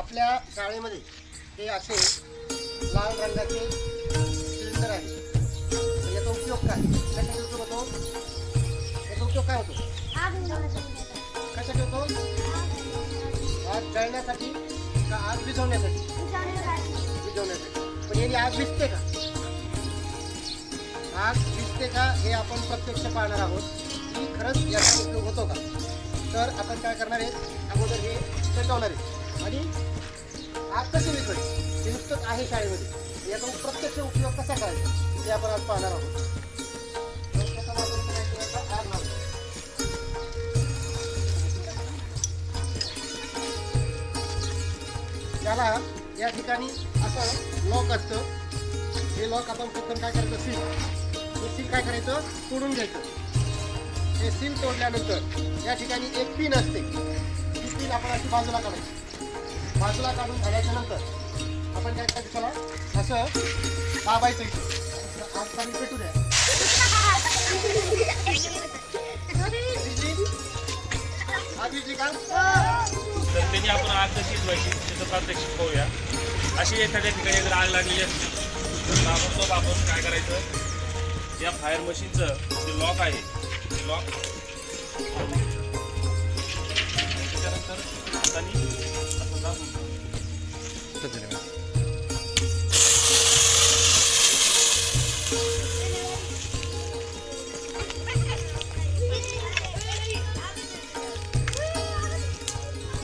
आपल्या शाळेमध्ये हे असे लाल रंगाचे सिलेंडर आहे म्हणजे याचा उपयोग काय? कशासाठी उपयोग होतो? याचा उपयोग काय होतो? कशा होतो? आग जळण्यासाठी का आग भिजवण्यासाठी? भिजवण्यासाठी. पण याने आग भिजते का? आग भिजते का हे आपण प्रत्यक्ष पाहणार आहोत. की खरंच याचा उपयोग होतो का? तर आपण काय करणार आहे? अगोदर हे पेटवणार आहे. आणि आग कशी विझवायची हे नुसतंच आहे शाळेमध्ये. याचा प्रत्यक्ष उपयोग कसा करायचा? ते आपण आज पाहणार आहोत. त्याला या ठिकाणी असं लॉक असतं. हे लॉक आपण प्रथम काय करायचं? सील हे सील काय करायचं? तोडून घ्यायचं. हे सील तोडल्यानंतर या ठिकाणी एक पिन असते. ती पिन आपण अशी बाजूला काढायची. बाजूला काढून झाल्याच्यानंतर आपण काय करायचं त्याला असं दाबायचं इथं. आज पाणी पेटू द्या. तर त्यांनी आपण आग कशी शिजवायची त्याचं प्रात्यक्षिक पाहूया. अशी एखाद्या ठिकाणी जर आग लागलेली असते. तर ताबडतोब आपण काय करायचं? या फायर मशीनचं जे लॉक आहे ते लॉक たんじゃい